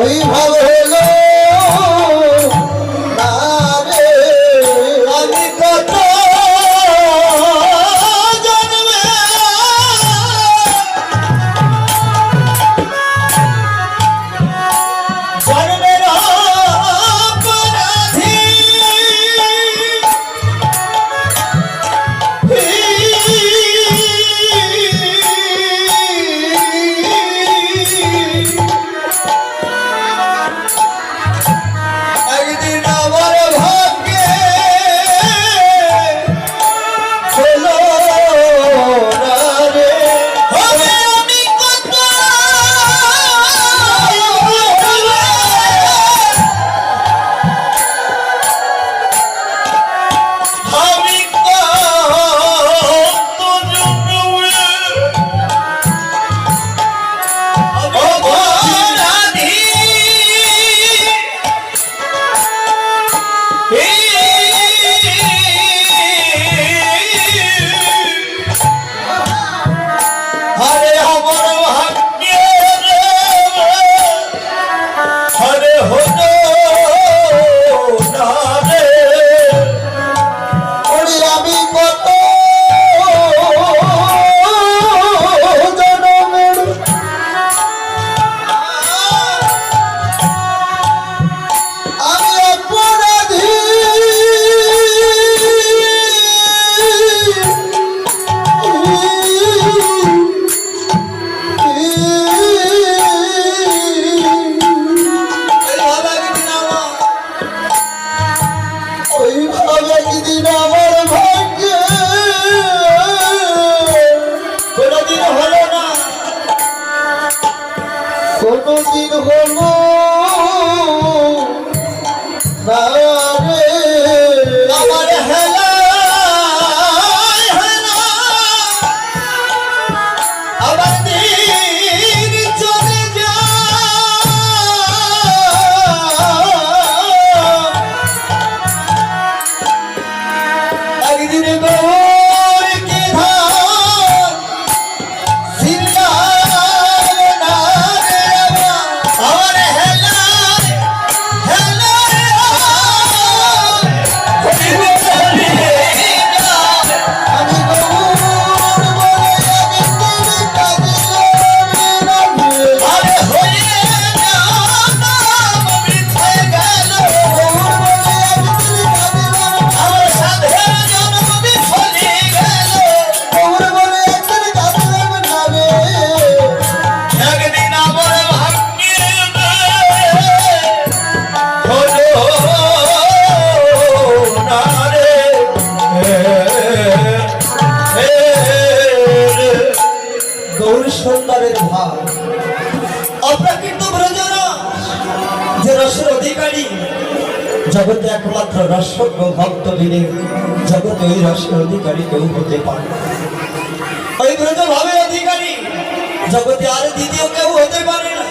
ওইভাবে হলো। কোনদিন হলো জগতে একমাত্র রসজ্ঞ ভক্ত বিনে জগতে ওই রসের অধিকারী কেউ হতে পারে। ওই ব্রজ ভাবের অধিকারী জগতে আর দ্বিতীয় কেউ হতে পারে না।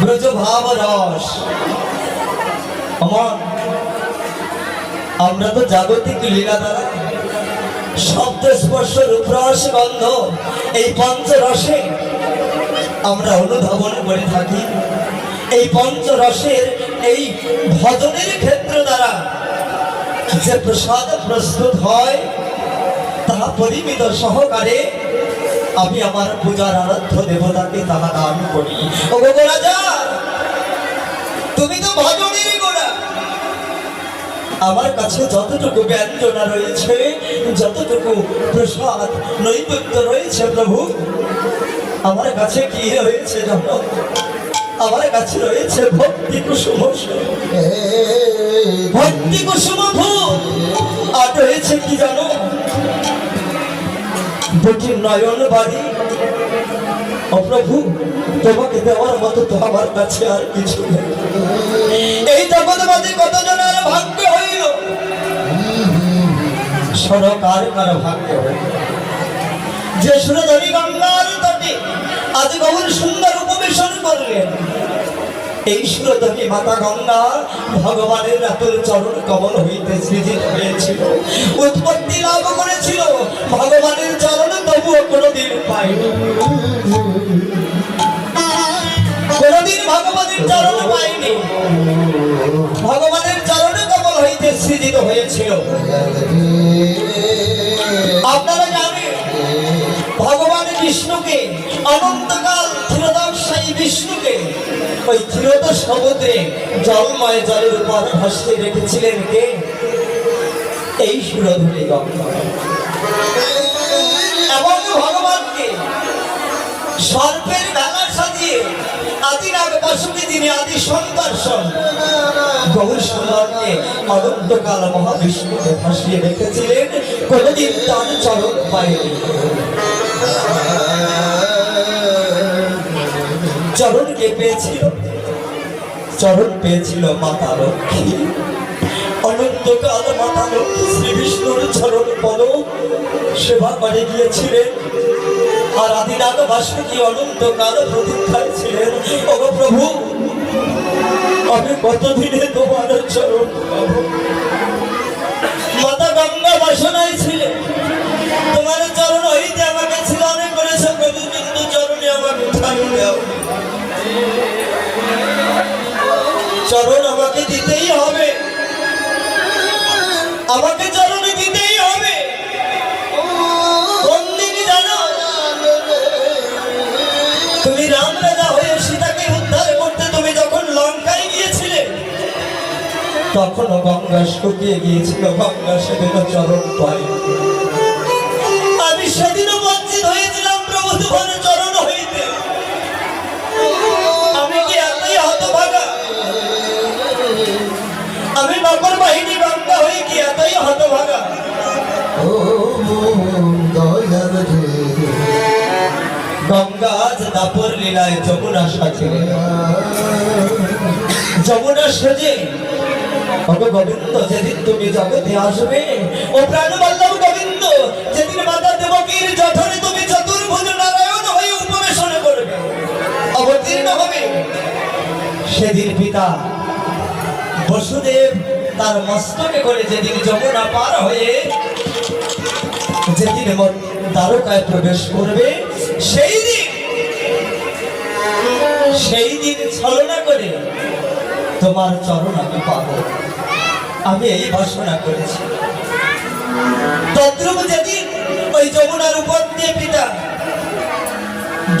ব্রজ ভাব রস। আমার আমরা তো জাগতিক লীলা দ্বারা শব্দ, স্পর্শ, রূপরস, গন্ধ, এই পঞ্চরসে আমরা অনুধাবন করে থাকি। এই পঞ্চরসের এই ভজনের ক্ষেত্র দ্বারা যে প্রসাদ প্রস্তুত হয় তাহা পরিমিত সহকারে আমি আমার পূজার আরাধ্য দেবতাকে তাহা দান করি। ও গো রাজা, তুমি তো ভজনেরই গোড়া। আমার কাছে যতটুকু ব্যঞ্জনা রয়েছে, যতটুকু প্রসাদ নৈবেদ্য রয়েছে প্রভু, আমার কাছে কি রয়েছে জানো? আমার কাছে রয়েছে ভক্তি কুসুম ভক্তি কুসুম আর রয়েছে কি জানো? দুটি নয়ন বাড়ি। ও প্রভু, তোমাকে দেওয়ার মতো তো আমার কাছে আর কিছু নেই। এই জগৎবাদী কত জনের ভাগ্য হইল? সরকার কার ভাগ্য হইল? যে সুরধনী গঙ্গার তটে, আজ গৌর সুন্দর করলেন এই সুরধনী মাতা গঙ্গা ভগবানের রাতুল চরণ কমল হইতে সৃজিত হয়েছিল। উৎপত্তি লাভ করেছিল। ভগবানের চরণ তবুও কোনোদিন পাইনি কোনোদিন ভগবানের চরণ পাইনি ভগবানের চরণ কমল হইতে সৃজিত হয়েছিল। ওই ক্ষীরত সমুদ্রে জলময় জলের উপর ভাসতে রেখেছিলেন কে? এই সুরধুলি এবং ভগবানকে সর্পের বেলা সাজিয়ে আদি তিনি আদি মহাবিষ্ণুকে ভাসিয়ে রেখেছিলেন। কোনদিন তার চরণ পায়নি। চরণকে পেয়েছিল? চরণ পেয়েছিল মাতা লক্ষ্মী। অনন্তকাল মাতা লক্ষ্মী শ্রী বিষ্ণুর চরণ পদ সেবা করে গিয়েছিলেন। আর আদিনাথ বাসুকি অনন্তকাল প্রতীক্ষায় ছিলেন। ওগো প্রভু, আমি কতদিনে তোমার চরণ পাবো? চরণ আমাকে দিতেই হবে। আমাকে চরণে দিতেই হবে। তুমি রাম রাজা হয়ে সীতাকে উদ্ধার করতে তুমি যখন লঙ্কায় গিয়েছিলে, তখনও গঙ্গা শুকিয়ে গিয়েছিল। গঙ্গা সেদিন চরণ পাই আমি বাহিনী গঙ্গা হয়ে কি এতই হতভাগা। গঙ্গা আজ দাপর লীলায় যমুনা সাজিলে যমুনা সেজে। ওগো গোবিন্দ যেদিন তুমি জগতে আসবে ও প্রাণবল্লভ গোবিন্দ যেদিন মাতা দেবকীর জঠরে তুমি চতুর্ভুজ নারায়ণ হয়ে উপবেশন করবে। অবতীর্ণ হবে। সেদিন পিতা বসুদেব তার মস্তকে করে যেদিন যমুনা পার হয়ে যেদিন দ্বারকায় প্রবেশ করবে, সেই দিন সেই দিন ছলনা করে তোমার চরণ আমি পাব। আমি এই বাসনা করেছি। তদ্রুপ যেদিন ওই যমুনার উপর দিয়ে পিতা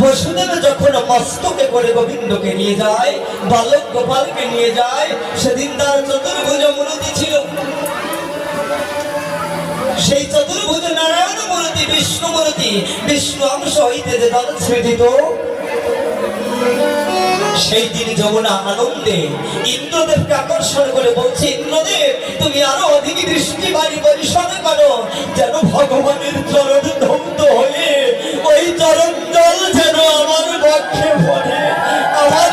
বসুদেব যখন মস্তকে করে গোবিন্দকে নিয়ে যায়, বালক গোপালকে নিয়ে যায়, সেদিন তার চতুর্ভুজ মূর্তি ছিল। সেই চতুর্ভুজ নারায়ণ মূর্তি, বিষ্ণু মূর্তি, বিষ্ণু অংশ হইতে যে দল সৃজিত সেই দিন যমুনা আনন্দে ইন্দ্রদেবকে আকর্ষণ করে বলছে, ইন্দ্রদেব, তুমি আরও অধিক দৃষ্টি বাড়ি পরিশ্রম করো, যেন ভগবানের চরণ ধৌত হয়ে ওই তরণ জল যেন আমার বক্ষে ভরে আমার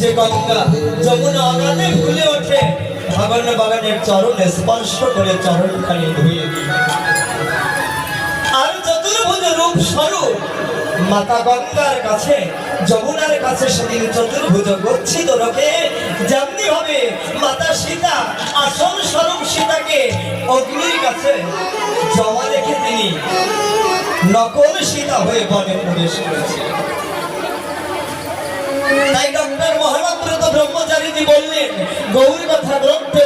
যে গঙ্গা যমুনা অগাধে ভুলে ওঠে। ভাগন বাগানের চরণে স্পর্শ করে চরণ খালি ধুয়ে আর চতুর্ভুজ রূপ স্বরূপ মাতা গঙ্গার কাছে, যমুনার কাছে সেদিন চতুর্ভুজ গচ্ছিত রোগে যেমনি হবে মাতা সীতা, আসল স্বরূপ সীতাকে অগ্নির কাছে জমা রেখে তিনি নকল সীতা হয়ে বনে প্রবেশ করেছে। তাই ডক্টর ব্রহ্মচারীজি বললেন গৌর কথা গ্রন্থে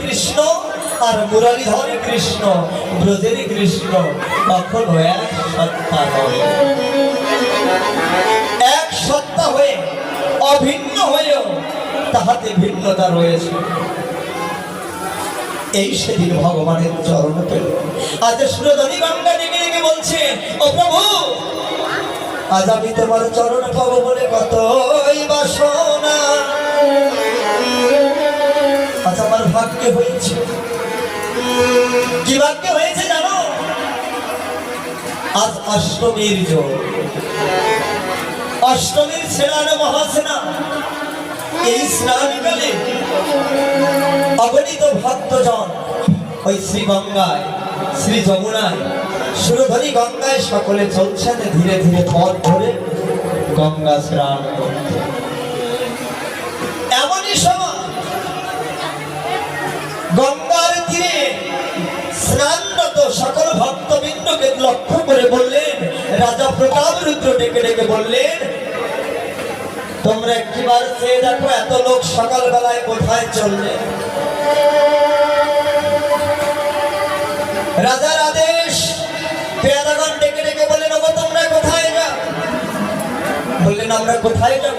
কৃষ্ণ আর মুরালীধর কৃষ্ণ ব্রজের কৃষ্ণ কখনো এক সত্তা হয়ে, অভিন্ন হয়েও তাহাতে ভিন্নতা রয়েছে। এই সেদিন ভগবানের চরণ পেল। আজ সুরধনী গঙ্গা ডেকে ডেকে বলছে, ও প্রভু আজ আমি তোমার চরণ পাবো বলে বাসনা। আজ আমার ভাগ্যে হয়েছে। কি ভাগ্যে হয়েছে জানো? আজ অষ্টমীর যোগ অষ্টমীর স্নান মহাস্না। এই স্নানকালে অগণিত ভক্তজন ওই শ্রী গঙ্গায় শ্রী যমুনায় সুরধনী গঙ্গায় সকলে চলছেন ধীরে ধীরে পথ ধরে গঙ্গা স্নান এমনই সময় গঙ্গার তীরে স্নানরত সকল ভক্তবৃন্দকে লক্ষ্য করে বললেন, রাজা প্রতাপ রুদ্র ডেকে ডেকে বললেন, তোমরা একটিবার চেয়ে দেখো এত লোক সকালবেলায় কোথায় চললে? রাজার আদেশ পেয়াদাগণ ডেকে ডেকে বললেন, ওগো, তোমরা কোথায় যা বললেন, আমরা কোথায় যাব?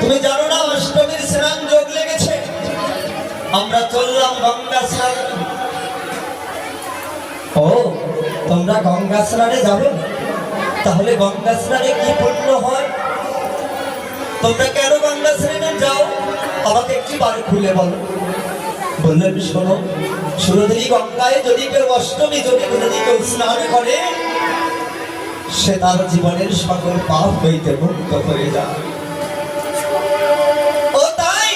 তুমি জানো না, অষ্টমীর স্নান যোগ লেগেছে। আমরা চললাম গঙ্গা ও, তোমরা গঙ্গা স্নানে যাবে? তাহলে গঙ্গা স্নানে কি পুণ্য হয়? তোমরা কেন গঙ্গা স্নানে যাও? আমাকে একটি বার খুলে বলো। বললেন, শোনো সুরধনী গঙ্গায় যদি কেউ অষ্টমী, যদি যদি কেউ স্নান করে, সে তার জীবনের সকল পাপ হইতে মুক্ত হয়ে যায়। ও তাই,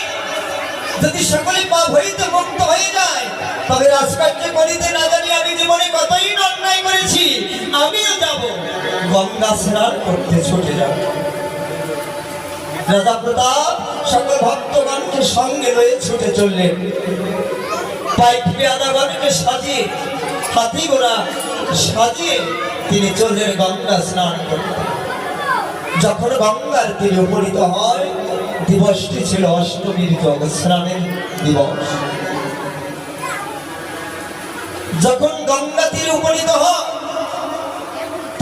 যদি সকলে পাপ হইতে মুক্ত হয়ে যায়, তবে রাজকার্য করিতে না জানি আমি জীবনে কতই অন্যায় করেছি। আমিও যাব, গঙ্গা স্নান করতে ছুটে যাব। রাজা প্রতাপ সকল ভক্তগণকে সঙ্গে লয়ে ছুটে চললেন। পাইক পেয়াদাগণকে সাজিয়ে হাতি ঘোড়া সাজিয়ে তিনি চললেন গঙ্গা স্নান করতে। যখন গঙ্গার তীরে উপনীত হয়, দিবসটি ছিল অষ্টমীর স্নানের দিবস। যখন গঙ্গা তীরে উপনীত হয়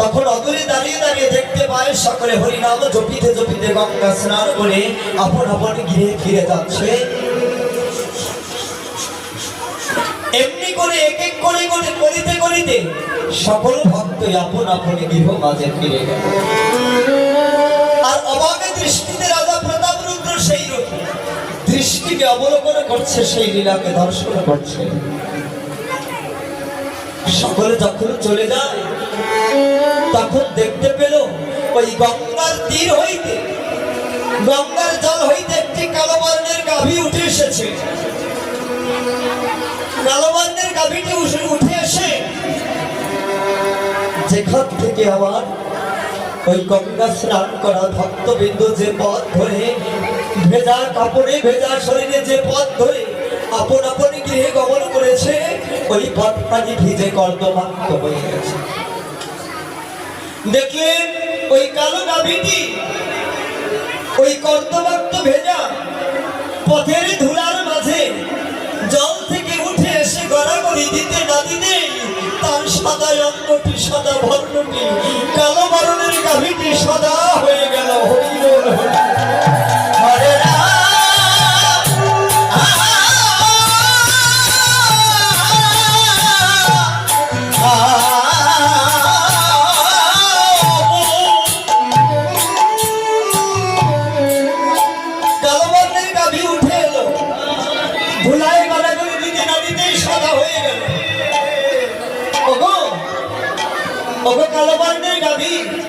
তখন অদূরে দাঁড়িয়ে দাঁড়িয়ে দেখতে পায় সকলে হরিনাম জপিতে জপিতে গঙ্গা স্নান করে আপন আপন গৃহে ফিরে যাচ্ছে। এমনি করে এক এক করে করে করিতে করিতে সকল ভক্তই আপন আপন গৃহ মাঝে ফিরে গেল। আর অবাকে দৃষ্টিতে রাজা প্রতাপ রুদ্র সেই রূপ। দৃষ্টিকে অবলোকন করছে, সেই লীলাকে দর্শন করছে। সকলে যখন চলে যায় তখন দেখতে পেল ওই গঙ্গার তীর হইতে, গঙ্গার জল হইতে একটি কালো গাভী উঠে এসেছে। কালো গাভীটি উঠে এসে যেখান থেকে আমার ওই গঙ্গা স্নান করা ভক্তবৃন্দ যে পথ ধরে, ভেজা কাপড়ে, ভেজা শরীরে যে পথ ধরে আপন আপন গৃহে গমন করেছে, ওই পথ পানি ভিজে কর্দমাক্ত হয়ে গেছে। দেখলেন ওই কালো গাভীটি, ওই কর্তব্য ভেজা পথের ধুলার মাঝে জল থেকে উঠে এসে গড়াগড়ি দিতে না দিতে তার সাদা অঙ্গটি সাদা বর্ণটি, কালো বর্ণের